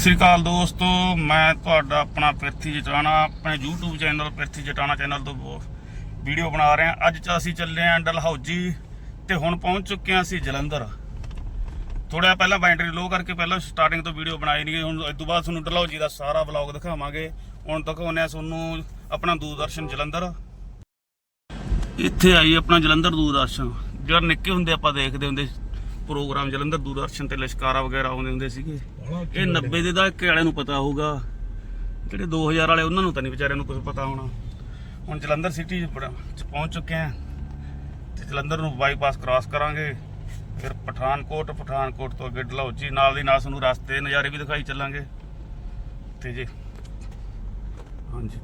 ਸਤਿ ਸ੍ਰੀ ਅਕਾਲ ਦੋਸਤੋ, ਮੈਂ ਤੁਹਾਡਾ ਆਪਣਾ ਪ੍ਰਿਥੀ ਜਟਾਣਾ, ਆਪਣੇ YouTube channel Prithi Jatana channel ਤੋਂ ਵੀਡੀਓ ਬਣਾ ਰਹੇ। ਹਾਂ ਅੱਜ ਚ ਅਸੀਂ ਚੱਲੇ ਆਂ ਡਲਹੌਜੀ ਤੇ ਹੁਣ ਪਹੁੰਚ ਚੁੱਕੇ ਆਂ ਅਸੀਂ ਜਲੰਧਰ। ਥੋੜਾ ਪਹਿਲਾਂ ਬੈਟਰੀ ਲੋ ਕਰਕੇ ਪਹਿਲਾਂ ਸਟਾਰਟਿੰਗ ਤੋਂ ਵੀਡੀਓ ਬਣਾਈ ਨਹੀਂ ਹੁਣ ਇਸ ਤੋਂ ਬਾਅਦ ਤੁਹਾਨੂੰ ਡਲਹੌਜੀ ਦਾ ਸਾਰਾ ਵਲੌਗ ਦਿਖਾਵਾਂਗੇ। ਹੁਣ ਤੱਕ ਉਹਨੇ ਤੁਹਾਨੂੰ ਆਪਣਾ ਦੂਰਦਰਸ਼ਨ ਜਲੰਧਰ। ਇੱਥੇ ਆਈ ਆਪਣਾ ਜਲੰਧਰ ਦੂਰਦਰਸ਼ਨ। ਜਿਹੜਾ ਨਿੱਕੇ ਹੁੰਦੇ ਆਪਾਂ ਦੇਖਦੇ ਹੁੰਦੇ ਪ੍ਰੋਗਰਾਮ ਜਲੰਧਰ ਦੂਰਦਰਸ਼ਨ ਤੇ ਲਿਸ਼ਕਾਰਾ ਵਗੈਰਾ ਆਉਂਦੇ ਹੁੰਦੇ ਸੀਗੇ। ਇਹ 90 ਦੇ ਦਹਾਕੇ ਵਾਲਿਆਂ ਨੂੰ ਪਤਾ ਹੋਊਗਾ। ਜਿਹੜੇ 2000 ਵਾਲੇ ਉਹਨਾਂ ਨੂੰ ਤਾਂ ਨਹੀਂ ਵਿਚਾਰਿਆਂ ਨੂੰ ਕੁਝ ਪਤਾ ਹੋਣਾ। ਹੁਣ ਜਲੰਧਰ ਸਿਟੀ 'ਚ ਪਹੁੰਚ ਚੁੱਕੇ ਆ ਤੇ ਜਲੰਧਰ ਨੂੰ ਬਾਈਪਾਸ ਕ੍ਰਾਸ ਕਰਾਂਗੇ। ਫਿਰ ਪਠਾਨਕੋਟ ਪਠਾਨਕੋਟ ਤੋਂ ਅੱਗੇ ਡਲਹੌਜੀ ਨਾਲ ਦੀ ਨਾਲ ਤੁਹਾਨੂੰ ਰਸਤੇ ਦੇ ਨਜ਼ਾਰੇ ਵੀ ਦਿਖਾਈ ਚੱਲਾਂਗੇ। ਤੇ ਜੀ ਹਾਂਜੀ।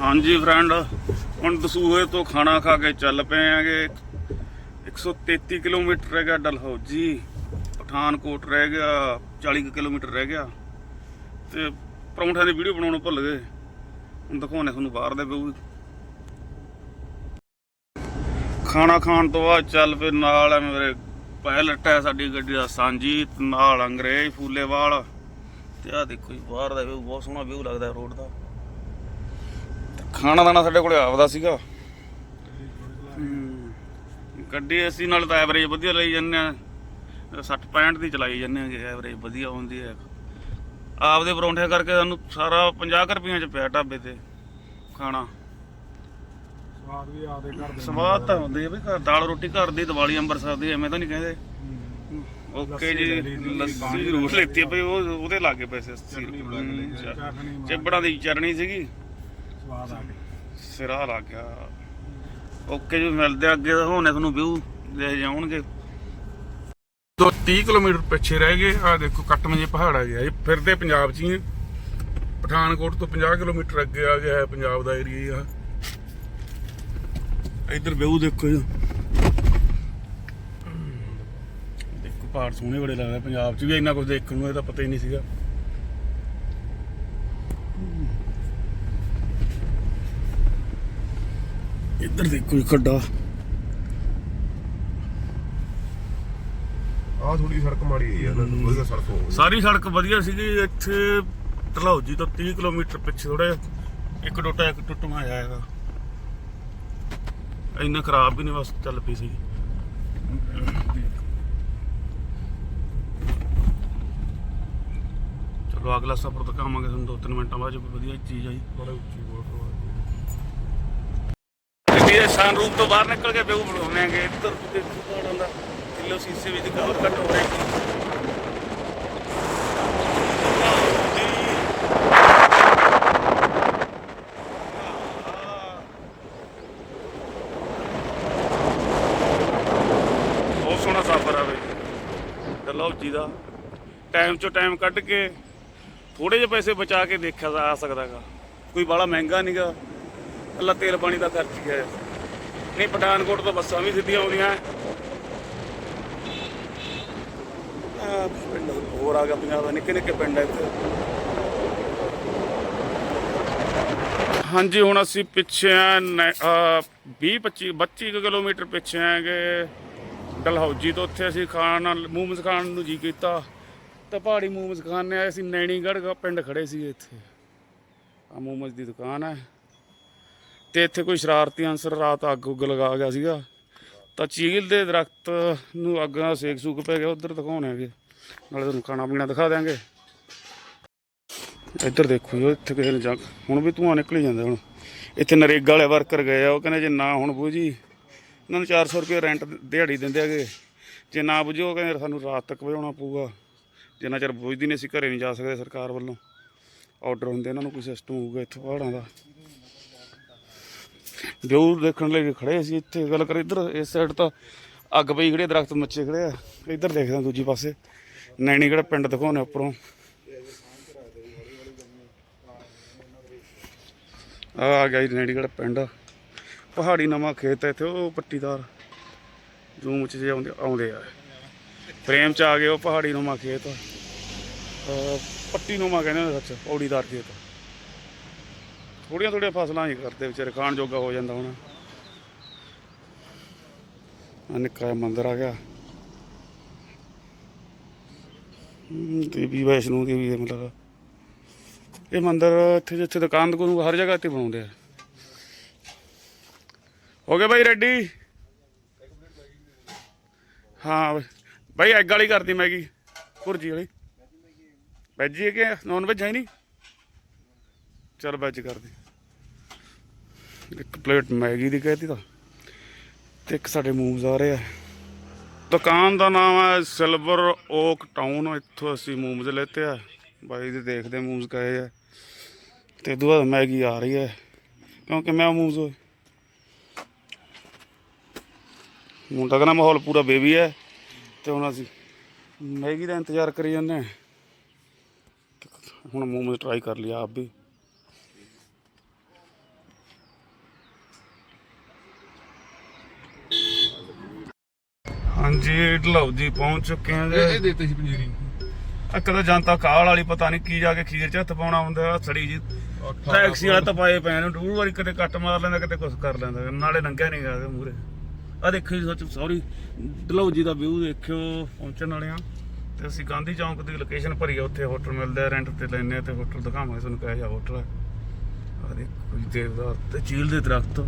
ਹਾਂਜੀ ਫਰੈਂਡ ਹੁਣ ਦਸੂਹੇ ਤੋਂ ਖਾਣਾ ਖਾ ਕੇ ਚੱਲ ਪਏ ਆਂਗੇ। 133 ਕਿਲੋਮੀਟਰ ਰਹਿ ਗਿਆ ਡਲਹੌਜੀ ਪਠਾਨਕੋਟ ਰਹਿ ਗਿਆ 40 ਕੁ ਕਿਲੋਮੀਟਰ ਰਹਿ ਗਿਆ। ਤੇ ਪਰੌਂਠਿਆਂ ਦੀ ਵੀਡੀਓ ਬਣਾਉਣੋਂ ਭੁੱਲ ਗਏ। ਹੁਣ ਦਿਖਾਉਣੇ ਤੁਹਾਨੂੰ ਬਾਹਰ ਦੇ ਵਿਊ ਖਾਣਾ ਖਾਣ ਤੋਂ ਬਾਅਦ ਚੱਲ ਫਿਰ ਨਾਲ ਐ ਮੇਰੇ ਪਾਇਲਟ ਹੈ ਸਾਡੀ ਗੱਡੀ ਦਾ ਸਾਂਝੀ ਨਾਲ ਅੰਗਰੇਜ਼ ਫੂਲੇਵਾਲ। ਤੇ ਆ ਦੇਖੋ ਜੀ, ਬਾਹਰ ਦਾ ਵਿਊ, ਬਹੁਤ ਸੋਹਣਾ ਵਿਊ ਲੱਗਦਾ ਰੋਡ ਦਾ। ਖਾਣਾ ਦਾਣਾ ਸਾਡੇ ਕੋਲੇ ਆਪਦਾ ਸੀਗਾ। ਗੱਡੀ ਅਸੀਂ ਨਾਲ ਤਾਂ ਐਵਰੇਜ ਵਧੀਆ ਲਈ ਜਾਂਦੇ ਆ 60 65 ਦੀ ਚਲਾਈ ਜਾਂਦੇ ਆ ਐਵਰੇਜ ਵਧੀਆ ਹੁੰਦੀ ਹੈ। ਆਪਦੇ ਪਰੌਂਠੇ ਕਰਕੇ ਸਾਨੂੰ ਸਾਰਾ 50 ਕੁ ਰੁਪਈਆਂ ਚ ਪਿਆ ਢਾਬੇ ਤੇ ਖਾਣਾ। ਸਵਾਦ ਵੀ ਆਦੇ ਘਰ ਦੇ ਸਵਾਦ ਤਾਂ ਹੁੰਦੀ ਹੈ ਵੀ ਘਰ ਦਾਲ ਰੋਟੀ ਘਰ ਦੀ ਦੀਵਾਲੀ ਅੰਬਰਸਰ ਦੀ ਐਵੇਂ ਤਾਂ ਨਹੀਂ ਕਹਿੰਦੇ। ਓਕੇ ਜੀ ਲੱਸੀ ਰੋਟ ਲੈਤੀ ਉਹ ਉਹਦੇ ਲਾਗੇ ਪੈਸੇ 80 ਚਟਨੀ ਬਣਾ ਕੇ ਲਈ, ਚਟਨੀ ਮਾਰ- ਚਿਬੜਾਂ ਦੀ ਚਟਣੀ ਸੀਗੀ। ਸਵਾਦ ਆ ਗਿਆ ਸਿਰਾ ਲੱਗ ਗਿਆ। ਓਕੇ ਜੀ, ਮਿਲਦੇ ਆ ਅੱਗੇ, ਹੋਣੇ ਤੁਹਾਨੂੰ ਵਿਊ ਦੇ ਜਾਣਗੇ 30 ਕਿਲੋਮੀਟਰ ਪਿੱਛੇ ਰਹਿ ਗਏ ਆ ਦੇਖੋ, ਕੱਟਮੰਜੇ ਪਹਾੜ ਆ ਗਿਆ ਇਹ ਫਿਰਦੇ ਪੰਜਾਬ 'ਚ ਹੀ ਪਠਾਨਕੋਟ ਤੋਂ 50 ਕਿਲੋਮੀਟਰ ਅੱਗੇ ਆ ਗਿਆ ਹੈ ਪੰਜਾਬ ਦਾ ਏਰੀਆ ਆ। ਇੱਧਰ ਵਿਊ ਦੇਖੋ ਜੀ। ਦੇਖੋ, ਪਹਾੜ ਸੋਹਣੇ ਬੜੇ ਲੱਗਦੇ ਪੰਜਾਬ 'ਚ ਵੀ, ਇੰਨਾ ਕੁਝ ਦੇਖਣ ਨੂੰ ਇਹਦਾ ਪਤਾ ਹੀ ਨਹੀਂ ਸੀਗਾ। ਇੱਧਰ ਦੇਖੋ ਜੀ ਖੱਡਾ। ਆਹ ਥੋੜੀ ਸੜਕ ਮਾੜੀ ਹੈ ਨਾ ਵਧੀਆ ਸੜਕ ਹੋ ਗਈ। ਸਾਰੀ ਸੜਕ ਵਧੀਆ ਸੀਗੀ ਇੱਥੇ ਢਲਹੌਜੀ ਤੋਂ 30 ਕਿਲੋਮੀਟਰ ਪਿੱਛੇ ਥੋੜਾ ਇੱਕ ਟੋਟਾ ਇੱਕ ਟੁੱਟਣਾ ਆਇਆ ਹੈਗਾ ਇੰਨਾ ਖਰਾਬ ਵੀ ਨਹੀਂ ਬਸ ਚੱਲ ਪਈ ਸੀ ਚਲੋ ਅਗਲਾ ਸਫ਼ਰ ਦਿਖਾਵਾਂਗੇ ਤੁਹਾਨੂੰ ਦੋ ਤਿੰਨ ਮਿੰਟਾਂ ਬਾਅਦ ਜੋ ਕੋਈ ਵਧੀਆ ਚੀਜ਼ ਆਈ। ਬੜਾ ਉੱਚੀ ਬੋਲ ਗੱਡੀ ਦੇ ਸਨਰੂਫ ਤੋਂ ਬਾਹਰ ਨਿਕਲ ਕੇ ਵਿਊ ਬਣਾਉਂਦੇ ਆਂਗੇ ਇੱਧਰ ਦੇਖੋ ਪਹਾੜਾਂ ਦਾ ਕਿਲੋ ਸੀਸੇ ਵਿੱਚ ਕਵਰ ਕੱਟ ਹੋ ਰਿਹਾ ਬਹੁਤ ਸੋਹਣਾ ਸਫ਼ਰ ਆ ਬਈ ਡਲਹੌਜੀ ਦਾ। ਟਾਈਮ ਚੋਂ ਟਾਈਮ ਕੱਢ ਕੇ ਥੋੜੇ ਜਿਹੇ ਪੈਸੇ ਬਚਾ ਕੇ ਦੇਖਿਆ ਜਾ ਸਕਦਾਗਾ ਕੋਈ ਬਾਹਲਾ ਮਹਿੰਗਾ ਨਹੀਂਗਾ ਅੱਲਾ ਤੇਲ ਪਾਣੀ ਦਾ ਖਰਚ ਹੀ ਹੈ। ਨਹੀਂ, ਪਠਾਨਕੋਟ ਤੋਂ ਬੱਸਾਂ ਵੀ ਸਿੱਧੀਆਂ ਆਉਂਦੀਆਂ। ਆ ਪਿੰਡ ਹੋਰ ਆ ਗਿਆ ਪੰਜਾਬ ਦਾ ਨਿੱਕੇ ਨਿੱਕੇ ਪਿੰਡ ਹੈ ਇੱਥੇ। ਹਾਂਜੀ, ਹੁਣ ਅਸੀਂ ਪਿੱਛੇ ਆ 20 25 32 ਕੁ ਕਿਲੋਮੀਟਰ ਪਿੱਛੇ ਆਂਗੇ ਡਲਹੌਜੀ ਤੋਂ ਉੱਥੇ ਅਸੀਂ ਖਾਣ ਮੂਮਸ ਖਾਣ ਨੂੰ ਜੀ ਕੀਤਾ। ਤਾਂ ਪਹਾੜੀ ਮੂਮਸ ਨੇ ਆਏ, ਅਸੀਂ ਨੈਣੀਗੜ੍ਹ ਪਿੰਡ ਖੜੇ ਸੀ ਇੱਥੇ। ਆ ਮੂਮਸ ਦੀ ਦੁਕਾਨ ਹੈ। ਤੇ ਇੱਥੇ ਕੋਈ ਸ਼ਰਾਰਤੀ ਅਨਸਰ ਰਾਤ ਅੱਗ ਉੱਗ ਲਗਾ ਗਿਆ ਸੀਗਾ। ਤਾਂ ਚੀਲ ਦੇ ਦਰਖਤ ਨੂੰ ਅੱਗ ਦਾ ਸੇਕ ਸੂਕ ਪੈ ਗਿਆ, ਉਧਰ ਦਿਖਾਉਣੇ ਹੈਗੇ। ਨਾਲੇ ਤੁਹਾਨੂੰ ਖਾਣਾ ਪੀਣਾ ਦਿਖਾ ਦਿਆਂਗੇ। ਇੱਧਰ ਦੇਖੋ ਜੀ, ਇੱਥੇ ਕਿਸੇ ਨੇ ਜਾ ਹੁਣ ਵੀ ਧੂਆਂ ਨਿਕਲੀ ਜਾਂਦਾ ਹੁਣ। ਇੱਥੇ ਨਰੇਗਾ ਵਾਲੇ ਵਰਕਰ ਗਏ ਆ, ਉਹ ਕਹਿੰਦੇ ਜੇ ਨਾ ਹੁਣ ਬੂਝੀ ਇਹਨਾਂ ਨੂੰ 400 ਰੁਪਏ ਰੈਂਟ ਦਿਹਾੜੀ ਦਿੰਦੇ ਹੈਗੇ। ਜੇ ਨਾ ਬੁਝੋ, ਉਹ ਕਹਿੰਦੇ ਸਾਨੂੰ ਰਾਤ ਤੱਕ ਵਜਾਉਣਾ ਪਊਗਾ। ਜਿੰਨਾ ਚਿਰ ਬੁਝਦੀ ਨਹੀਂ, ਅਸੀਂ ਘਰੇ ਨਹੀਂ ਜਾ ਸਕਦੇ ਸਰਕਾਰ ਵੱਲੋਂ। ਆਰਡਰ ਹੁੰਦੇ, ਇਹਨਾਂ ਨੂੰ ਕੋਈ ਸਿਸਟਮ ਹੋਊਗਾ ਇੱਥੋਂ ਪਹਾੜਾਂ ਦਾ। ਵਿਊ ਦੇਖਣ ਲਈ ਖੜੇ ਸੀ ਇੱਥੇ। ਗੱਲ ਕਰ ਇੱਧਰ, ਇਸ ਸਾਈਡ ਤਾਂ ਅੱਗ ਪਈ ਖੜੇ ਦਰਖਤ ਮੱਚੇ ਖੜੇ ਆ। ਇੱਧਰ ਦੇਖਦਾ ਦੂਜੀ ਪਾਸੇ। ਨੈਣੀਗੜ੍ਹ ਪਿੰਡ ਦਿਖਾਉਣੇ ਉੱਪਰੋਂ। ਆ ਗਿਆ ਜੀ ਨੈਣੀਗੜ੍ਹ ਪਿੰਡ। ਪਹਾੜੀ ਨਵਾਂ ਖੇਤ ਹੈ ਇੱਥੇ, ਉਹ ਪੱਟੀਦਾਰ ਜ਼ੂਮ ਚ ਜੇ ਆਉਂਦੇ ਆਉਂਦੇ ਆ। ਫਰੇਮ ਚ ਆ ਗਏ ਉਹ ਪਹਾੜੀ ਨਵਾਂ ਖੇਤ। ਪੱਟੀ ਨਵਾਂ ਕਹਿੰਦੇ ਨੇ ਸੱਚ ਔੜੀਦਾਰ ਖੇਤ। ਥੋੜੀਆਂ ਥੋੜੀਆਂ ਫਸਲਾਂ ਹੀ ਕਰਦੇ ਵਿਚਾਰੇ, ਖਾਣ ਜੋਗਾ ਹੋ ਜਾਂਦਾ ਹੁਣ। ਆ ਨਿੱਕਾ ਜਿਹਾ ਮੰਦਿਰ ਆ ਗਿਆ। ਦੇਵੀ ਵੈਸ਼ਨੂ ਦੇਵੀ ਹੈ ਮਤਲਬ। ਇਹ ਮੰਦਿਰ ਇੱਥੇ ਜਿੱਥੇ ਦੁਕਾਨ ਦੁਕਾਨ ਹਰ ਜਗ੍ਹਾ ਤੇ ਬਣਾਉਂਦੇ ਆ। ਹੋ ਗਿਆ ਬਾਈ ਰੈਡੀ? ਹਾਂ ਬਾਈ। ਐਗ ਵਾਲੀ ਕਰਦੀ ਮੈਗੀ, ਭੁਰਜੀ ਵਾਲੀ। ਵੈਜੀ ਹੀ ਹੈ ਕਿ ਨੌਨ ਵੈਜ ਹੈ ਨਹੀਂ? ਚਲ ਵੈਜ ਕਰਦੀ। ਇੱਕ ਪਲੇਟ ਮੈਗੀ ਦੀ ਕਹਿਤੀ ਤਾਂ, ਤੇ ਇੱਕ ਸਾਡੇ ਮੂਵਸ ਆ ਰਹੇ ਆ। ਦੁਕਾਨ ਦਾ ਨਾਮ ਹੈ ਸਿਲਵਰ ਓਕ ਟਾਊਨ, ਇੱਥੋਂ ਅਸੀਂ ਮੂਵਸ ਲੈਤੇ ਆ। ਬਾਈ ਦੇ ਦੇਖਦੇ ਮੂਵਸ ਕਹੇ ਆ। ਤੇ ਦੁਆ ਮੈਗੀ ਆ ਰਹੀ ਹੈ। ਕਿਉਂਕਿ ਮੈਂ ਮੂਵਸ ਹੋਏ ਮੁੰਡਾ ਕਹਿੰਦਾ ਮਾਹੌਲ ਪੂਰਾ ਬੇਬੀ ਹੈ। ਤੇ ਹੁਣ ਅਸੀਂ ਮੈਗੀ ਦਾ ਇੰਤਜ਼ਾਰ ਕਰੀ ਜਾਂਦੇ ਹੁਣ ਮੋਮੋਸ ਟਰਾਈ ਕਰ ਲਿਆ ਆਪ ਵੀ। ਹਾਂਜੀ ਢਲਾਉ ਜੀ ਪਹੁੰਚ ਚੁੱਕੇ ਹਾਂ ਜੀ। ਦੇਤੇ ਸੀ ਪੰਜੀਰੀ। ਇੱਕ ਤਾਂ ਜਨਤਾ ਕਾਲ ਵਾਲੀ ਪਤਾ ਨਹੀਂ ਕੀ ਜਾ ਕੇ ਖੀਰ ਚ ਹੱਥ ਪਾਉਣਾ ਹੁੰਦਾ ਆ ਸੜੀ ਜੀ। ਟੈਕਸੀ ਵਾਲਾ ਤਾਂ ਪਾਏ ਨੇ ਡੂੜ ਵਾਰੀ ਕਿਤੇ ਕੱਟ ਮਾਰ ਲੈਂਦਾ ਕਿਤੇ ਕੁਛ ਕਰ ਲੈਂਦਾ ਨਾਲੇ ਲੰਘਿਆ ਨਹੀਂ ਗਾ ਮੂਰੇ ਆ ਦੇਖੋ ਜੀ ਸੱਚ ਸੌਰੀ ਢਲਾਉ ਜੀ ਦਾ ਵਿਊ ਦੇਖਿਓ ਪਹੁੰਚਣ ਵਾਲੇ ਆ ਤੇ ਅਸੀਂ ਗਾਂਧੀ ਚੌਂਕ ਦੀ ਲੋਕੇਸ਼ਨ ਭਰੀ ਆ ਉੱਥੇ ਹੋਟਲ ਮਿਲਦਾ ਰੈਂਟ ਤੇ ਲੈਣੇ ਤੇ ਹੋਟਲ ਦਿਖਾਵਾਂਗੇ ਤੁਹਾਨੂੰ ਕਿਹੋ ਜਿਹਾ ਹੋਟਲ ਹੈ। ਆ ਦੇਖੋ ਜੀ ਦੇਵਦਾਰ ਤੇ ਚੀਲ ਦੇ ਦਰਖਤ।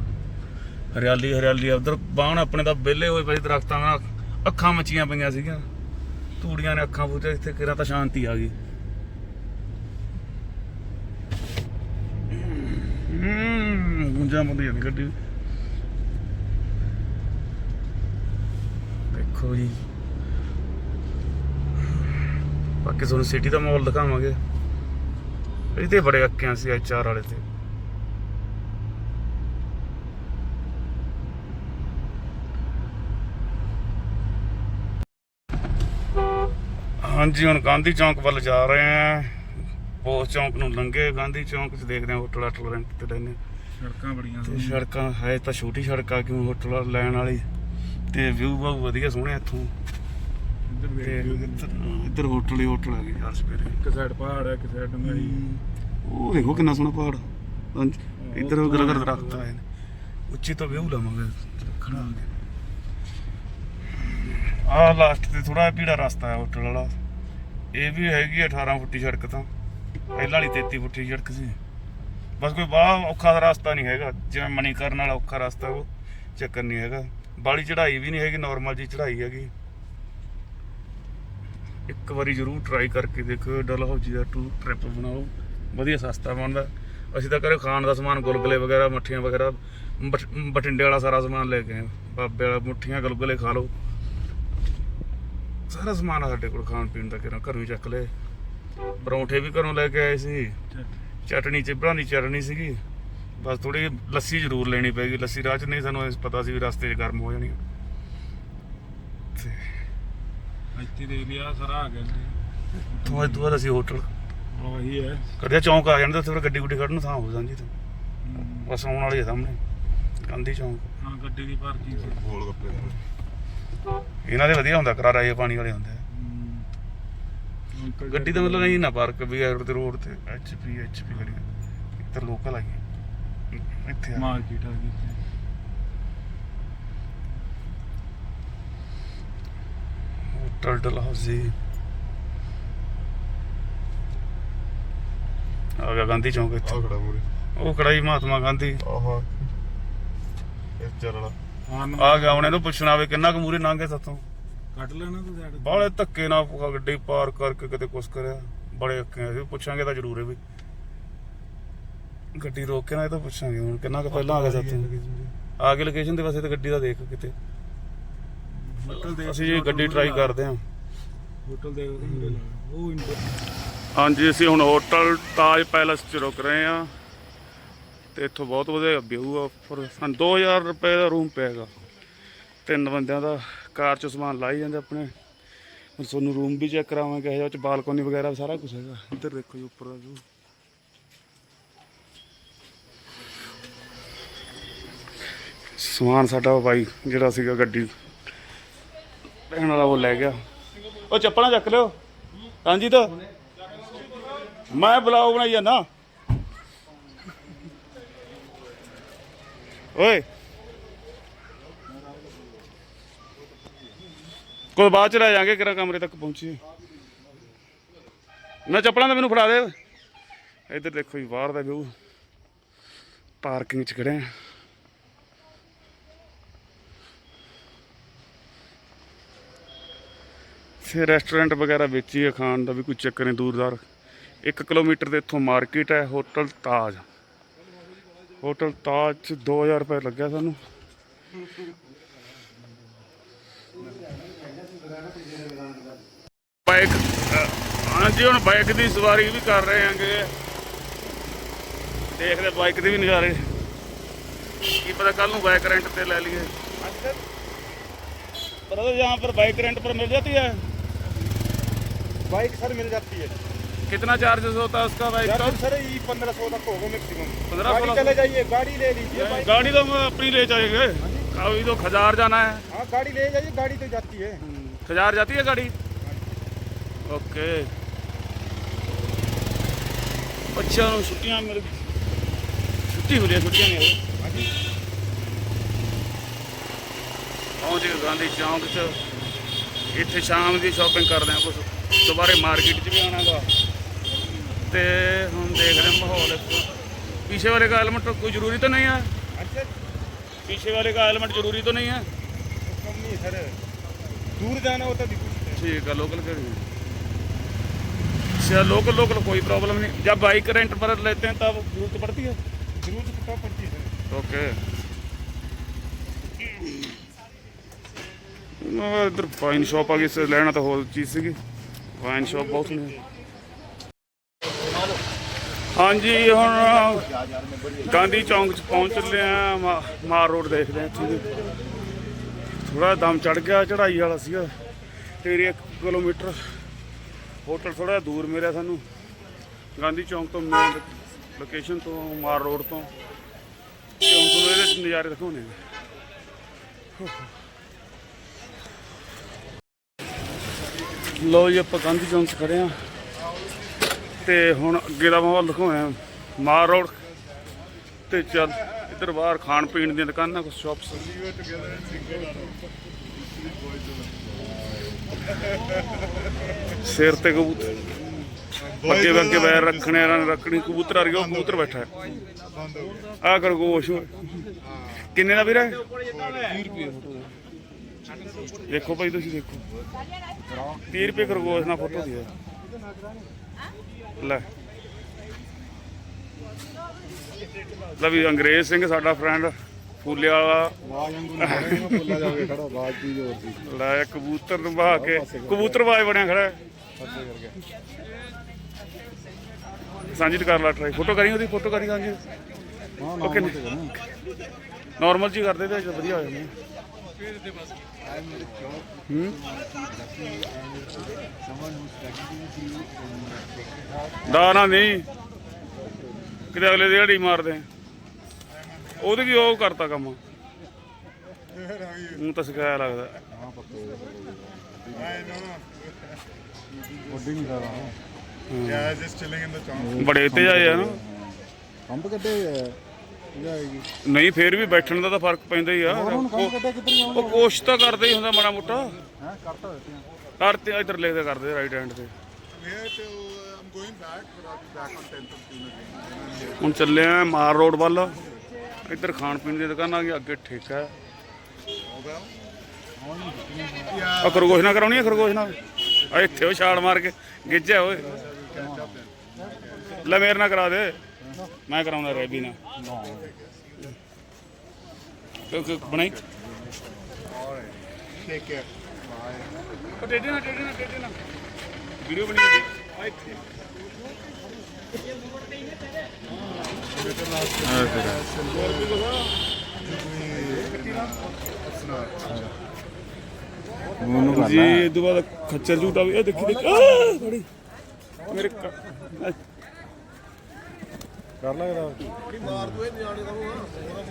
ਹਰਿਆਲੀ ਹਰਿਆਲੀ ਉਧਰ ਬਾਣ ਆਪਣੇ ਦਾ ਵਿਹਲੇ ਹੋਏ ਪਏ ਦਰਖਤਾਂ ਨਾਲ। ਅੱਖਾਂ ਮੱਚੀਆਂ ਪਈਆਂ ਸੀਗੀਆਂ। ਤੂੜੀਆਂ ਨੇ ਅੱਖਾਂ ਬੂਤੇ ਇੱਥੇ ਕਿਰਾ ਤਾਂ ਸ਼ਾਂਤੀ ਆ ਗਈ। ਹੂੰ, ਗੁੰਜਾ ਮੁੰਦੀ ਜਾਂਦੀ ਗੱਡੀ। ਦੇਖੋ ਜੀ। ਬਾਕੀ ਤੁਹਾਨੂੰ ਸਿਟੀ ਦਾ ਮਾਹੌਲ ਦਿਖਾਵਾਂਗੇ। ਇਹਦੇ ਬੜੇ ਅੱਕਿਆਂ ਸੀ ਐਚਆਰ ਵਾਲੇ ਤੇ। ਹਾਂਜੀ ਹੁਣ ਗਾਂਧੀ ਚੌਂਕ ਵੱਲ ਜਾ ਰਹੇ ਆਂ ਪੋਸਟ ਚੌਂਕ ਨੂੰ ਲੰਘੇ ਗਾਂਧੀ ਚੌਂਕ 'ਚ ਦੇਖਦੇ ਆਂ ਹੋਟਲ ਆਟਲ ਰੈਂਟ ਤੇ ਲੈਣੇ ਸੜਕਾਂ ਬੜੀਆਂ ਤੇ ਸੜਕਾਂ ਹੈ ਤਾਂ ਛੋਟੀ ਸੜਕ ਆ ਕਿਉਂ ਹੋਟਲ ਲੈਣ ਵਾਲੀ। ਤੇ ਵਿਊ ਬਹੁਤ ਵਧੀਆ ਸੋਹਣੇ ਇੱਥੋਂ। ਇੱਧਰ ਹੋਟਲ ਹੀ ਹੋਟਲ ਆ ਗਏ ਯਾਰ ਸਵੇਰੇ। ਇੱਕ ਸਾਈਡ ਪਹਾੜ ਹੈ ਇੱਕ ਸਾਈਡ ਡੰਗਾਈ ਉਹ ਦੇਖੋ ਕਿੰਨਾ ਸੋਹਣਾ ਪਹਾੜ ਹਾਂਜੀ ਇੱਧਰ ਉਹ ਗਰਗਰ ਦਰਖਤ ਆਏ ਨੇ। ਉੱਚੀ ਤੋਂ ਵਿਊ ਲਵਾਂਗੇ। ਖੜਾ ਆਹ ਲਾਸਟ ਤੇ ਥੋੜਾ ਭੀੜਾ ਰਸਤਾ ਹੈ ਹੋਟਲ ਵਾਲਾ। ਇਹ ਵੀ ਹੈਗੀ ਆ 18 ਫੁੱਟੀ ਸੜਕ ਤਾਂ। ਪਹਿਲਾਂ ਵਾਲੀ 33 ਫੁੱਟੀ ਸੜਕ ਸੀ। ਬਸ ਕੋਈ ਬਾਹ ਔਖਾ ਰਸਤਾ ਨਹੀਂ ਹੈਗਾ। ਜਿਵੇਂ ਮਣੀਕਰਨ ਵਾਲਾ ਔਖਾ ਰਸਤਾ, ਉਹ ਚੱਕਰ ਨਹੀਂ ਹੈਗਾ। ਬਾਲੀ ਚੜ੍ਹਾਈ ਵੀ ਨਹੀਂ ਹੈਗੀ ਨਾਰਮਲ ਜੀ ਚੜ੍ਹਾਈ ਹੈਗੀ। ਇੱਕ ਵਾਰੀ ਜ਼ਰੂਰ ਟਰਾਈ ਕਰਕੇ ਦੇਖੋ ਡਲਹੌਜੀ ਦਾ ਟੂਰ ਟ੍ਰਿਪ ਬਣਾਓ। ਵਧੀਆ ਸਸਤਾ ਬਣਦਾ। ਅਸੀਂ ਤਾਂ ਘਰੇ ਖਾਣ ਦਾ ਸਮਾਨ ਗੁਲਗੁਲੇ ਵਗੈਰਾ, ਮੱਠੀਆਂ ਵਗੈਰਾ, ਬਠ- ਬਠਿੰਡੇ ਵਾਲਾ ਸਾਰਾ ਸਮਾਨ ਲੈ ਕੇ ਆਏ। ਬਾਬੇ ਵਾਲਾ ਮੁੱਠੀਆਂ ਗੁਲਗੁਲੇ ਖਾ ਲਓ। ਸਾਰਾ ਸਮਾਨ ਆ ਸਾਡੇ ਕੋਲ ਖਾਣ ਪੀਣ ਦਾ ਕਿਹੜਾ ਘਰੋਂ ਹੀ ਚੱਕ ਲਏ। ਪਰੌਂਠੇ ਵੀ ਘਰੋਂ ਲੈ ਕੇ ਆਏ ਸੀ। ਚਟਣੀ ਚਿਬੜਾਂ ਦੀ ਚਟਣੀ ਸੀਗੀ। ਬਸ ਥੋੜੀ ਲੱਸੀ ਜ਼ਰੂਰ ਲੈਣੀ ਪੈਗੀ ਲੱਸੀ ਰਾਹ ਚ ਨਹੀਂ ਸਾਨੂੰ ਇਸ ਪਤਾ ਸੀ ਵੀ ਰਸਤੇ 'ਚ ਗਰਮ ਹੋ ਜਾਣੀ ਆ। ਤੇ ਇੱਥੇ ਦੇਖ ਲਿਆ ਸਾਰਾ ਆ ਗਿਆ ਤੋਂ ਅੱਜ ਤੋਂ ਅਸੀਂ ਹੋਟਲ ਉਹੀ ਹੈ। ਕਦੇ ਚੌਂਕ ਆ ਜਾਂਦੇ ਉੱਥੇ ਫਿਰ ਗੱਡੀ ਗੁੱਡੀ ਕੱਢਣ ਥਾਂ ਹੋ ਜਾਂਦੀ ਤੇ ਬਸ ਆਉਣ ਵਾਲੀ ਹੈ ਸਾਹਮਣੇ ਗਾਂਧੀ ਚੌਂਕ। ਹਾਂ ਗੱਡੀ ਦੀ ਪਾਰਕਿੰਗ ਸੀ। ਗੋਲ ਗੱਪੇ। ਇਹਨਾਂ ਦੇ ਵਧੀਆ ਹੁੰਦਾ ਕਰਾਰਾ ਇਹ ਪਾਣੀ ਵਾਲੇ ਹੁੰਦੇ ਆ। ਗੱਡੀ ਦਾ ਮਤਲਬ ਨਹੀਂ ਨਾ ਪਾਰਕ ਵੀ ਐਰ ਤੇ ਰੋਡ ਤੇ ਐਚਪੀ ਐਚਪੀ ਗੱਡੀਆਂ ਇੱਧਰ ਲੋਕਲ ਆਈ ਇੱਥੇ ਆ। ਮਾਰਕੀਟ ਆ ਗਈ। ਇੱਥੇ। ਹੋਟਲ ਡਲਹੌਜ਼ੀ। ਆ ਗਿਆ ਗਾਂਧੀ ਚੌਂਕ ਇੱਥੇ। ਆ ਖੜਾ ਮੂਰੇ ਉਹ ਹੀ ਮਹਾਤਮਾ ਗਾਂਧੀ। ਆਹਾ। ਹਾਂ ਨੂੰ ਆ ਗਿਆ ਹੁਣ ਇਹਨੂੰ ਪੁੱਛਣਾ ਵੀ ਕਿੰਨਾ ਕੁ ਮੂਰੇ ਲੰਘੇ ਸਾਤੋਂ। ਕੱਢ ਲੈਣਾ ਤੂੰ ਸਾਈਡ ਬਾਹਲੇ ਧੱਕੇ ਨਾਲ ਗੱਡੀ ਪਾਰ ਕਰਕੇ ਕਿਤੇ ਕੁਛ ਕਰਿਆ। ਬੜੇ ਅੱਕੇ ਅਸੀਂ ਪੁੱਛਾਂਗੇ ਤਾਂ ਜ਼ਰੂਰ ਹੈ ਵੀ। ਗੱਡੀ ਰੋਕ ਕੇ ਨਾ ਇਹ ਤਾਂ ਪੁੱਛਾਂਗੇ ਹੁਣ ਕਿੰਨਾ ਕੁ ਪਹਿਲਾਂ ਆ ਗਿਆ ਸਾਤੋਂ। ਆ ਕੇ ਲੋਕੇਸ਼ਨ ਦੇ ਪਾਸੇ ਤੇ ਗੱਡੀ ਦਾ ਦੇਖ ਕਿਤੇ। ਅਸੀਂ ਜੀ ਗੱਡੀ ਟਰਾਈ ਕਰਦੇ ਹਾਂ। ਹੋਟਲ ਦੇ ਉਹ ਹਾਂਜੀ ਅਸੀਂ ਹੁਣ ਹੋਟਲ ਤਾਜ ਪੈਲਸ 'ਚ ਰੁਕ ਰਹੇ ਹਾਂ। ਤੇ ਇੱਥੋਂ ਬਹੁਤ ਵਧੀਆ ਵਿਊ ਆ ਪਰ ਸਾਨੂੰ 2000 ਰੁਪਏ ਦਾ ਰੂਮ ਪਏਗਾ ਤਿੰਨ ਬੰਦਿਆਂ ਦਾ ਕਾਰ 'ਚ ਸਮਾਨ ਲਾਈ ਜਾਂਦੇ ਆਪਣੇ। ਹੁਣ ਤੁਹਾਨੂੰ ਰੂਮ ਵੀ ਚੈੱਕ ਕਰਾਵਾਂਗੇ, ਇਹ ਚ ਬਾਲਕੋਨੀ ਵਗੈਰਾ ਸਾਰਾ ਕੁਝ ਹੈਗਾ। ਇੱਧਰ ਦੇਖੋ ਜੀ ਉੱਪਰ ਦਾ ਵਿਊ ਸਮਾਨ ਸਾਡਾ ਬਾਈ, ਜਿਹੜਾ ਸੀਗਾ ਗੱਡੀ। ਲੈਣ ਵਾਲਾ ਉਹ ਲੈ ਗਿਆ। ਉਹ ਚੱਪਲਾਂ ਚੱਕ ਲਿਓ। ਹਾਂਜੀ ਤਾਂ। ਮੈਂ ਬੁਲਾਓ ਬਣਾਈ ਜਾਂਦਾ। ਓਏ। ਕੋਈ ਬਾਅਦ ਚ ਲੈ ਜਾਾਂਗੇ ਕਿਰਾ ਕਮਰੇ ਤੱਕ ਪਹੁੰਚੀ ਮੈਂ ਚੱਪਲਾਂ ਤਾਂ ਮੈਨੂੰ ਫੜਾ ਦੇ। ਇੱਧਰ ਦੇਖੋ ਜੀ, ਬਾਹਰ ਦਾ ਵਿਊ। ਪਾਰਕਿੰਗ 'ਚ ਖੜੇ ਆ। ਫਿਰ ਰੈਸਟੋਰੈਂਟ ਵਗੈਰਾ ਵਿੱਚ ਹੀ ਖਾਣ ਦਾ ਵੀ ਕੋਈ ਚੱਕਰ ਨਹੀਂ, ਦੂਰਦਾਰ। 1 ਕਿਲੋਮੀਟਰ ਦੇ ਇੱਥੋਂ ਮਾਰਕੀਟ ਹੈ, ਹੋਟਲ ਤਾਜ। ਹੋਟਲ ਤਾਜ 'ਚ 2000 ਰੁਪਏ ਲੱਗਿਆ ਸਾਨੂੰ ਬਾਈਕ ਅ, ਹਾਂਜੀ ਹੁਣ ਬਾਈਕ ਦੀ ਸਵਾਰੀ ਵੀ ਕਰ ਰਹੇ ਆਂਗੇ ਦੇਖਦੇ ਬਾਈਕ ਦੇ ਵੀ ਨਜ਼ਾਰੇ ਕੀ ਪਤਾ ਕੱਲ ਨੂੰ ਬਾਈਕ ਰੈਂਟ ਤੇ ਲੈ ਲਈਏ पर यहाँ पर बाइक रेंट पर मिल जाती है बाइक सर मिल जाती है कितना चार्जेस होता है उसका बाइक का सर ये पंद्रह सौ तक होगा मैक्सिमम 15 गाड़ी सोलह चले जाइए गाड़ी ले लीजिए बाइक गाड़ी तो हम अपनी ले जाएंगे अभी तो खजार जाना है हाँ गाड़ी ले जाइए गाड़ी तो जाती है खजार जाती है गाड़ी ओके ਬੱਚਿਆਂ ਨੂੰ ਛੁੱਟੀਆਂ ਮਿਲ ਛੁੱਟੀ ਹੋ ਰਹੀ ਹੈ ਛੁੱਟੀਆਂ ਨਹੀਂ ਹੋਈ ਪਹੁੰਚ ਗਏ ਗਾਂਧੀ ਚੌਂਕ 'ਚ ਇੱਥੇ ਸ਼ਾਮ ਦੀ ਸ਼ਾਪਿੰਗ ਕਰਦੇ ਆ ਕੁਝ ਦੁਬਾਰੇ ਮਾਰਕੀਟ 'ਚ ਵੀ ਆਉਣਾਗਾ ਤੇ ਹੁਣ ਦੇਖਦੇ ਹਾਂ ਮਾਹੌਲ पीछे वाले का हेलमेट कोई ज़रूरी तो नहीं है अच्छा पीछे वाले का हेलमेट ज़रूरी तो नहीं है कम नहीं सर दूर जाना होता भी कुछ नहीं ठीक है लोकल के लिए अच्छा लोकल लोकल कोई प्रॉब्लम नहीं जब बाइक रेंट पर लेते हैं तब जरूरत पड़ती है जरूरत तो पड़ती है सर ओके ਉਹ ਇੱਧਰ ਵਾਈਨ ਸ਼ਾਪ ਆ ਗਈ ਇਸ ਲੈਣਾ ਤਾਂ ਹੋਰ ਚੀਜ਼ ਸੀਗੀ ਵਾਈਨ ਸ਼ਾਪ ਬਹੁਤ ਨੇ ਹਾਂਜੀ, ਹੁਣ ਗਾਂਧੀ ਚੌਂਕ ਚ ਪਹੁੰਚ ਚੱਲੇ ਆ, ਮਾ- ਮਾਰ ਰੋਡ ਦੇਖਦੇ ਆ ਇੱਥੇ ਥੋੜਾ ਦਮ ਚੜ ਗਿਆ ਚੜਾਈ ਵਾਲਾ ਸੀਗਾ। ਤੇਰੀ 1 ਕਿਲੋਮੀਟਰ ਹੋਟਲ ਥੋੜਾ ਦੂਰ ਮਿਲਿਆ ਸਾਨੂੰ। ਗਾਂਧੀ ਚੌਂਕ ਤੋਂ ਮੇਨ ਲੋਕੇਸ਼ਨ ਤੋਂ ਮਾਰ ਰੋਡ ਤੋਂ। ਤੇ ਹੁਣ ਤੁਹਾਨੂੰ ਇਹਦੇ ਚ ਨਜ਼ਾਰੇ ਦਿਖਾਉਣੇ ਆ। ਲੋ ਜੀ, ਆਪਾਂ ਗਾਂਧੀ ਚੌਂਕ 'ਚ ਖੜੇ ਆ। ਤੇ ਹੁਣ ਅੱਗੇ ਦਾ ਮਾਹੌਲ ਦਿਖਾਉਣਾ ਮਾਰ ਰੋਡ ਤੇ ਚੱਲ ਇੱਧਰ ਬਾਹਰ ਖਾਣ ਪੀਣ ਦੀਆਂ ਦੁਕਾਨਾਂ ਕੁਝ ਸ਼ਾਪਸ ਸਿਰ ਤੇ ਕਬੂਤਰ। ਅੱਗੇ ਅੱਗੇ ਬੈਰ ਰੱਖਣੇ, ਇਹਨਾਂ ਨੇ ਰੱਖਣੀ। ਕਬੂਤਰ ਆ ਰਹੀ ਉਹ ਕਬੂਤਰ ਬੈਠਾ ਹੈ। ਆ ਖਰਗੋਸ਼ ਕਿੰਨੇ ਦਾ ਵੀਰ ਹੈ? 30 ਰੁਪਏ ਦੇਖੋ ਭਾਈ, ਤੁਸੀਂ ਦੇਖੋ। 30 ਰੁਪਏ ਖਰਗੋਸ਼ ਨਾਲ ਫੋਟੋ ਦੀ ਹੈ। ਲੈ। ਅੰਗਰੇਜ਼ ਸਿੰਘ ਸਾਡਾ ਫਰੈਂਡ ਫੂਲੇ ਵਾਲਾ ਲੈ ਕਬੂਤਰ ਨੂੰ ਵਾਹ ਕੇ ਕਬੂਤਰ ਵਾਜ ਬਣਿਆ ਖੜਾ ਸਾਂਝੀ ਕਰ ਲਾ ਟਰਾਈ ਫੋਟੋ ਕਰੀ ਉਹਦੀ ਫੋਟੋ ਕਰੀ ਸਾਂਝੀ। ਓਕੇ ਨਾਰਮਲ ਜੀ ਕਰਦੇ ਤੇ ਵਧੀਆ ਹੋ ਜਾਂਦੇ। ਦਾ ਨਾ ਨਹੀਂ। ਕਿਤੇ ਅਗਲੇ ਦਿਹਾੜੀ ਮਾਰਦੇ। ਉਹਦੇ ਕੀ ਉਹ ਕਰਤਾ ਕੰਮ। ਨੂੰ ਤਾਂ ਸਿਕਾਇਆ ਲੱਗਦਾ। ਬੜੇ ਤੇ ਆਏ ਆ ਨਾ। ਕੰਬ ਕੱਢੇ ਨਹੀਂ ਫੇਰ ਵੀ ਬੈਠਣ ਦਾ ਤਾਂ ਫ਼ਰਕ ਪੈਂਦਾ ਹੀ ਆ। ਹੁਣ ਉਹ ਕੋਸ਼ਿਸ਼ ਤਾਂ ਕਰਦੇ ਹੀ ਹੁੰਦਾ ਮਾੜਾ ਮੋਟਾ। ਕਰਤੇ ਇਧਰ ਲਿਖਦੇ ਕਰਦੇ ਰਾਈਟ ਹੈਂਡ ਤੇ। ਹੁਣ ਚੱਲੇ ਆ ਮਾਰ ਰੋਡ ਵੱਲ। ਇੱਧਰ ਖਾਣ ਪੀਣ ਦੀ ਦੁਕਾਨ ਆ ਗਈ ਅੱਗੇ ਠੇਕਾ ਹੈ ਆ ਖਰਗੋਸ਼ ਨਾਲ ਕਰਾਉਣੀ ਆ ਖਰਗੋਸ਼ ਨਾਲ? ਆ ਇੱਥੇ ਉਹ ਛਾਲ ਮਾਰ ਕੇ ਗਿੱਜਿਆ ਓਏ। ਲੈ ਮੇਰੇ ਨਾਲ ਕਰਾ ਦੇ। ਮੈਂ ਕਰਾਉਂਦਾ ਰੈਬੀ ਕਿਉਂਕਿ ਬਣਾਈ। ਟੇਡੇ ਨਾ ਟੇਡੇ ਨਾ ਟੇਡੇ ਨਾ। ਵੀਡੀਓ ਬਣੀ ਉਹਨੂੰ ਜੀ ਇਹ ਤੋਂ ਬਾਅਦ ਖੱਚਰ ਝੂਟਾ ਵੀ ਇਹ ਦੇਖੀ ਦੇਖੀ। ਆਹ, ਬੜੀ ਮੇਰੇ ਕ- ਕਰ ਲੱਗਦਾ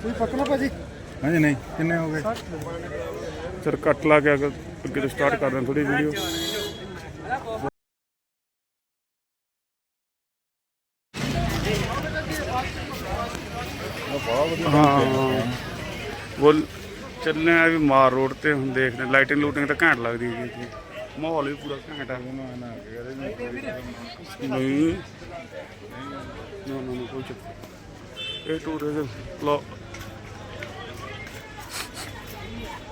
ਕੋਈ ਪਤਲਾ ਭਾਜੀ। ਹਾਂਜੀ ਨਹੀਂ ਕਿੰਨੇ ਹੋ ਗਏ? ਸਰ ਕੱਟ ਲਾ ਕੇ ਅੱਗੇ ਤੋਂ ਸਟਾਰਟ ਕਰਦੇ ਹਾਂ ਥੋੜੀ ਵੀਡੀਓ ਹਾਂ। ਬੋਲ ਚੱਲੇ ਆ ਵੀ ਮਾਰ ਰੋਡ ਤੇ ਹੁਣ ਦੇਖਦੇ ਲਾਈਟਿੰਗ ਲੂਟਿੰਗ ਤਾਂ ਘੈਂਟ ਲੱਗਦੀ ਹੈ ਜੀ ਮਾਹੌਲ ਵੀ ਪੂਰਾ ਘੈਂਟ ਹੈ ਨਹੀਂ ਨਾ ਨਾ ਨਾ ਕੋਈ ਚੱਕਰ ਇਹ ਟੂਰ ਲੋ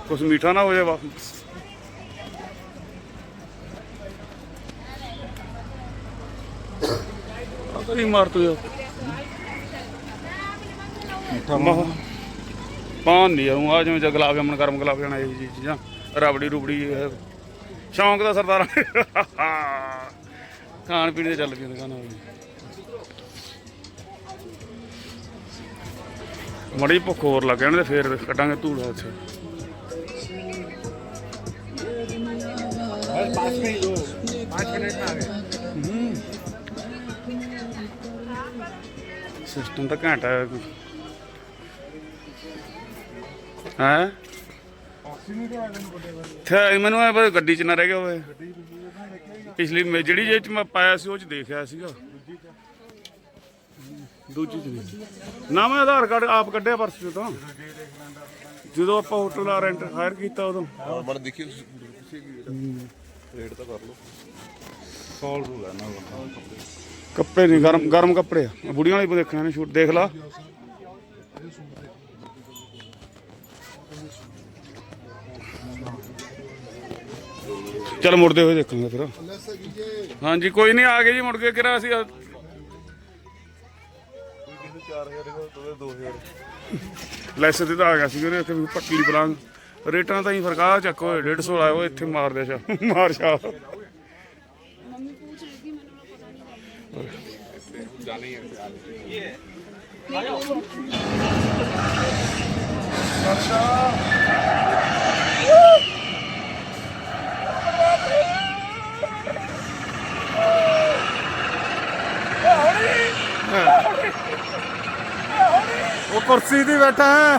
ਕੁਛ ਮੀਠਾ ਨਾ ਹੋ ਜਾਏ ਵਾਪਸ ਕਰੀ ਮਾਰ ਤੂੰ ਯਾਰ। ਮਿੱਠਾ ਪਾਣ ਨਹੀਂ ਆਉਂ ਆ ਜਿਵੇਂ ਜਗ ਗੁਲਾਬ ਜਾਮਣ ਗਰਮ ਗੁਲਾਬ ਜਾਮਣ ਇਹ ਜੀ ਚੀਜ਼ਾਂ। ਰਬੜੀ ਰੁਬੜੀ ਸ਼ੌਂਕ ਦਾ ਸਰਦਾਰ ਖਾਣ ਪੀਣ ਦੇ ਚੱਲ ਪਈ ਦੁਕਾਨਾਂ ਵਾਲੀ। ਮੜੀ ਭੁੱਖ ਹੋਰ ਲੱਗ ਜਾਣ ਤੇ ਫੇਰ ਕੱਢਾਂਗੇ ਧੂੜਾ ਇੱਥੇ ਸਿਸਟਮ ਤਾਂ ਘਾਟਾ ਹੈ ਹੈ? ਤੇ ਮੈਨੂੰ ਐ ਗੱਡੀ 'ਚ ਨਾ ਰਹਿ ਗਿਆ ਹੋਵੇ। ਪਿਛਲੀ ਮੇ- ਜੇ 'ਚ ਮੈਂ ਪਾਇਆ ਸੀ ਉਹ 'ਚ ਦੇਖਿਆ ਸੀਗਾ। ਦੂਜੀ 'ਚ ਨਾ ਮੈਂ ਆਧਾਰ ਕਾਰਡ ਆਪ ਕੱਢਿਆ ਪਰਸ 'ਚੋਂ ਤਾਂ। ਜਦੋਂ ਆਪਾਂ ਹੋਟਲ ਦਾ ਰੈਂਟ ਹਾਇਰ ਕੀਤਾ ਉਦੋਂ। ਮਨ ਦੇਖੀ ਰੇਟ ਤਾਂ ਕਰ ਲਓ। ਕੱਪੜੇ ਨਹੀਂ ਗਰਮ ਗਰਮ ਕੱਪੜੇ ਆ। ਬੁੜੀਆਂ ਵਾਲੇ ਵੀ ਦੇਖਣੇ ਸ਼ੂਟ ਦੇਖ ਲਾ। ਚਲ ਮੁੜਦੇ ਹੋਏ ਦੇਖਾਂਗੇ ਫਿਰ। ਹਾਂਜੀ ਕੋਈ ਨਹੀਂ ਆ ਗਏ ਜੀ ਮੁੜ ਕੇ ਕਿਹੜਾ ਅਸੀਂ ਆ- 4000 ਦੇ 2000 ਲੈਸ ਤੇ ਤਾਂ ਆ ਗਿਆ ਸੀ ਰੇਟਾਂ ਤਾਂ ਹੀ ਫ਼ਰਕ ਆ ਚੱਕ ਓਏ 150 ਲਾਇਆ ਇੱਥੇ ਮਾਰ ਦੇ ਸ਼ਾ ਮਾਰ ਸ਼ਾ ਮੰਮੀ ਪੁੱਛ ਰਹੀ ਸੀ ਮੈਨੂੰ ਪਤਾ ਨਹੀਂ ਲੱਗਦਾ ਕੁਰਸੀ ਤੇ ਬੈਠਾ ਹੈ।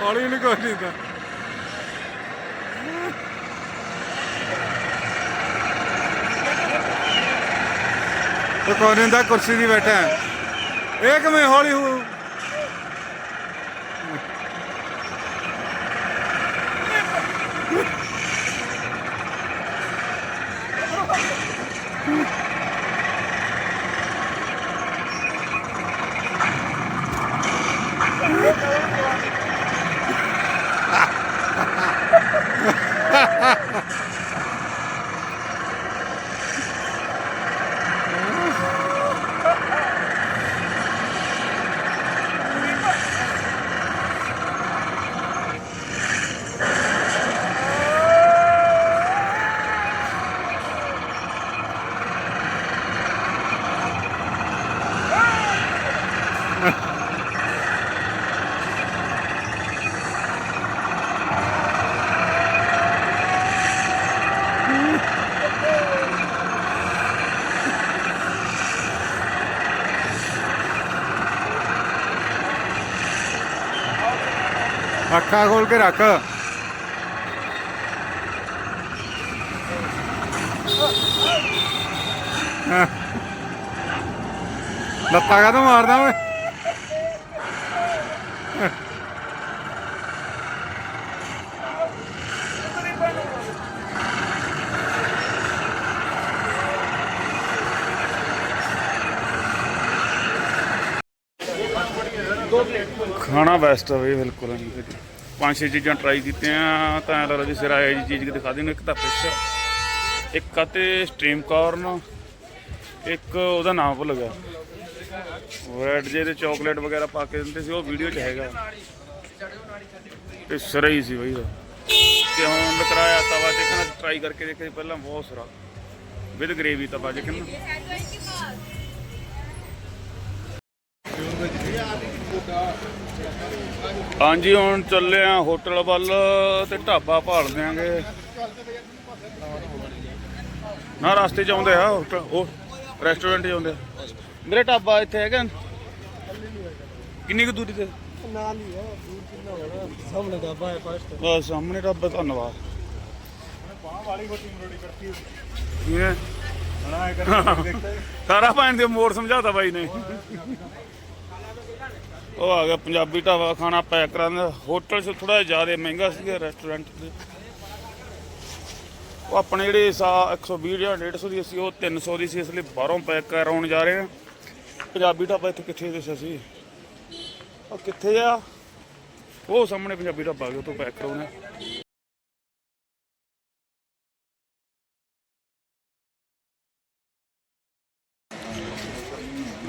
ਹੌਲੀ ਨਹੀਂ ਕੋਈ ਨਹੀਂ ਤਾਂ। ਕੋਨੇ ਦਾ ਕੁਰਸੀ ਤੇ ਬੈਠਾ ਹੈ। ਇਹ ਕਿਵੇਂ ਹੌਲੀ ਹੂ ਅੱਖਾਂ ਖੋਲ ਕੇ ਰੱਖ। ਲੱਤਾਂ ਕਾ ਮਾਰਦਾ ਓਏ? ਖਾਣਾ ਬੈਸਟ ਹੋਵੇ ਬਿਲਕੁਲ ਨਹੀਂ ਪੰਜ ਛੇ ਚੀਜ਼ਾਂ ਟਰਾਈ ਕੀਤੀਆਂ, ਤਾਂ ਐਂ ਲੱਗਦਾ ਵੀ ਸਿਰ ਆਇਆ ਜੀ, ਚੀਜ਼ ਕਿਤੇ ਖਾਦੀ ਨੂੰ ਇੱਕ ਤਾਂ ਫਿਸ਼ ਇੱਕ ਆ ਸਟ੍ਰੀਮ ਕਾਰਨ ਇੱਕ ਉਹਦਾ ਨਾਮ ਭੁੱਲ ਗਿਆ। ਰੈਡ ਜੇ ਤੇ ਚਾਕਲੇਟ ਵਗੈਰਾ ਪਾ ਕੇ ਦਿੰਦੇ ਸੀ, ਉਹ ਵੀਡੀਓ 'ਚ ਹੈਗਾ। ਤੇ ਸਿਰਾ ਹੀ ਸੀ ਬਈ ਤੇ ਹੁਣ ਲਕਰਾਇਆ ਤਵਾ ਚਿਕਨ ਟਰਾਈ ਕਰਕੇ ਦੇਖੇ ਸੀ ਪਹਿਲਾਂ ਬਹੁਤ ਸਿਰਾ। ਵਿਦ ਗ੍ਰੇਵੀ ਤਵਾ ਚਿਕਨ ਹਾਂਜੀ ਹੁਣ ਚੱਲੇ ਆ ਹੋਟਲ ਵੱਲ ਤੇ ਢਾਬਾ ਭਾਲ ਦਿਆਂਗੇ। ਨਾ ਰਸਤੇ ਚ ਆਉਂਦੇ ਆ ਹੋਟਲ ਉਹ ਰੈਸਟੋਰੈਂਟ ਹੀ ਆਉਂਦੇ ਮੇਰੇ ਢਾਬਾ ਇੱਥੇ ਹੈਗਾ। ਕਿੰਨੀ ਕੁ ਦੂਰੀ ਤੇ? ਨਾਲ ਹੀ ਹੈ ਦੂਰ ਕਿੰਨਾ ਹੋਣਾ? ਸਾਹਮਣੇ ਢਾਬਾ ਹੈ ਫਸਟ ਸਾਹਮਣੇ ਢਾਬਾ ਧੰਨਵਾਦ। ਪਾਹ ਵਾਲੀ ਕੋ ਟੀਮ ਕਰਤੀ ਹੈ ਸਾਰਾ ਭੈਣ ਦੇ ਮੋੜ ਸਮਝਾਤਾ ਬਾਈ ਨੇ। ਉਹ ਆ ਗਿਆ ਪੰਜਾਬੀ ਢਾਬਾ ਖਾਣਾ ਪੈਕ ਕਰਾਂਦਾ ਹੋਟਲ 'ਚ ਥੋੜਾ ਜ਼ਿਆਦਾ ਮਹਿੰਗਾ ਸੀਗਾ ਰੈਸਟੋਰੈਂਟ ਦੇ ਉਹ ਆਪਣੇ ਜਿਹੜੇ ਸਾ 120 ਜਾਂ 150 ਦੀ ਸੀ, ਉਹ 300 ਦੀ ਸੀ, ਇਸ ਲਈ ਬਾਹਰੋਂ ਪੈਕ ਕਰਾਉਣ ਜਾ ਰਹੇ ਆ। ਪੰਜਾਬੀ ਢਾਬਾ ਇੱਥੇ ਕਿੱਥੇ ਦੱਸਿਆ ਸੀ ਉਹ ਕਿੱਥੇ ਆ? ਉਹ ਸਾਹਮਣੇ ਪੰਜਾਬੀ ਢਾਬਾ ਗਿਆ ਤੋਂ ਪੈਕ ਕਰਾਉਣਾ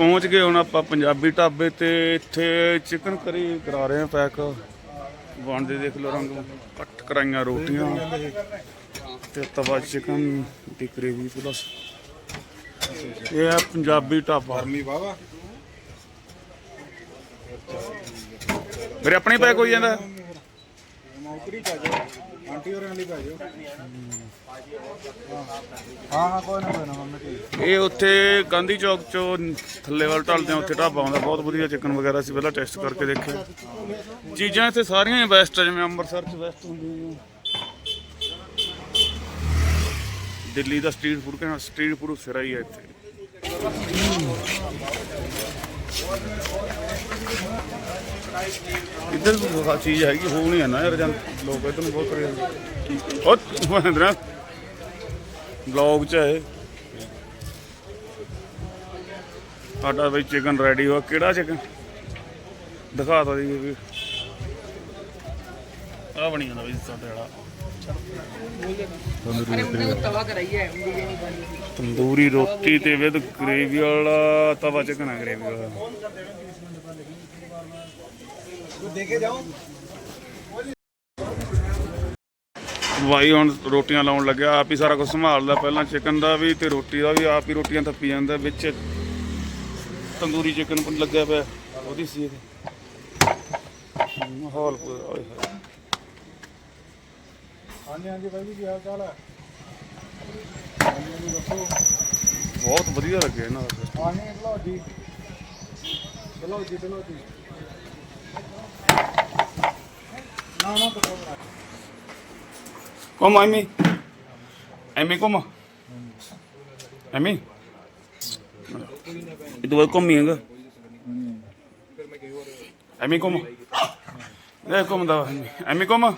ਪਹੁੰਚ ਗਏ, ਹੁਣ ਆਪਾਂ ਪੰਜਾਬੀ ਢਾਬੇ ਤੇ ਇੱਥੇ ਚਿਕਨ ਕਰੀ ਕਰਾ ਰਹੇ ਆ ਪੈਕ ਬਣਦੇ ਦੇਖ ਲਓ ਰੰਗ ਕੱਟ ਕਰਾਈਆਂ ਰੋਟੀਆਂ ਤੇ ਤਵਾ ਚਿਕਨ ਦੀ ਗ੍ਰੇਵੀ ਪਲਸ ਇਹ ਆ ਪੰਜਾਬੀ ਢਾਬਾ। ਗਰਮੀ ਵਾਵਾ ਮੇਰੇ ਆਪਣੇ ਪੈਕ ਹੋਈ ਜਾਂਦਾ? ਨੌਕਰੀ ਪਾ ਜਾਓ ਆਂਟੀ ਹੋਰਾਂ ਲਈ ਪਾ ਹਾਂ। ਹਾਂ ਕੋਈ ਨਾ ਕੋਈ ਨਾ, ਮੰਮੀ ਠੀਕ ਇਹ ਉੱਥੇ ਗਾਂਧੀ ਚੌਕ ਚੋਂ ਥੱਲੇ ਵੱਲ ਢਲਦੇ ਆ, ਉੱਥੇ ਢਾਬਾ ਆਉਂਦਾ ਬਹੁਤ ਵਧੀਆ ਚਿਕਨ ਵਗੈਰਾ ਸੀ ਪਹਿਲਾਂ ਟੈਸਟ ਕਰਕੇ ਦੇਖਿਆ। ਚੀਜ਼ਾਂ ਇੱਥੇ ਸਾਰੀਆਂ ਹੀ ਬੈਸਟ ਆ, ਜਿਵੇਂ ਅੰਮ੍ਰਿਤਸਰ ਚ ਬੈਸਟ ਹੁੰਦੀਆਂ ਦਿੱਲੀ ਦਾ ਸਟਰੀਟ ਫੂਡ ਕਹਿੰਦਾ ਸਟਰੀਟ ਫੂਡ ਸਿਰਾ ਹੀ ਹੈ ਇੱਥੇ। ਇੱਧਰ ਵੀ ਚੀਜ਼ ਹੈਗੀ ਹੋ ਨਹੀਂ ਨਾ ਯਾਰ, ਜਾਂ ਲੋਕ ਇੱਧਰ ਨੂੰ ਬਹੁਤ ਕਰੇ ਉਹ ਮਹਿੰਦਰਾ ਬਲੌਗ ਚ ਹੈ ਸਾਡਾ ਬਈ ਚਿਕਨ ਰੈਡੀ ਹੋ ਕਿਹੜਾ ਚਿਕਨ ਦਿਖਾ ਤਾ ਜੀ ਵੀ। ਆ ਬਣੀ ਜਾਂਦਾ ਬਈ ਸਾਡੇ ਵਾਲਾ ਤੰਦੂਰੀ ਰੋਟੀ। ਤੇ ਵਿਦ ਗ੍ਰੇਵੀ ਵਾਲਾ ਤਵਾ ਚਿਕਨ ਹੈ ਗ੍ਰੇਵੀ ਵਾਲਾ। ਜਾਓ। ਭਾਈ ਹੁਣ ਰੋਟੀਆਂ ਲਾਉਣ ਲੱਗਿਆ ਆਪ ਹੀ ਸਾਰਾ ਕੁਝ ਸੰਭਾਲਦਾ ਪਹਿਲਾਂ ਚਿਕਨ ਦਾ ਵੀ ਤੇ ਰੋਟੀ ਦਾ ਵੀ ਆਪ ਹੀ ਰੋਟੀਆਂ ਥੱਪੀ ਜਾਂਦਾ ਵਿੱਚ ਤੰਦੂਰੀ ਚਿਕਨ ਲੱਗਿਆ ਪਿਆ ਉਹਦੀ ਸੀ ਇਹ ਮਾਹੌਲ ਓਏ ਹੋਏ। ਹਾਂਜੀ ਹਾਂਜੀ ਬਾਈ ਜੀ ਕੀ ਹਾਲ ਚਾਲ ਹੈ ਬਹੁਤ ਵਧੀਆ ਲੱਗਿਆ ਇਹਨਾਂ ਦਾ। ਹਾਂਜੀ ਚਲੋ ਜੀ ਚਲੋ ਜੀ ਚਲੋ ਜੀ ਨਾ ਨਾ ਪਤਾ Kom, Amy. Amy, kom. Amy. Itu baru kom ya enggak? Amy, kom. Eh, kom dah. Amy, kom.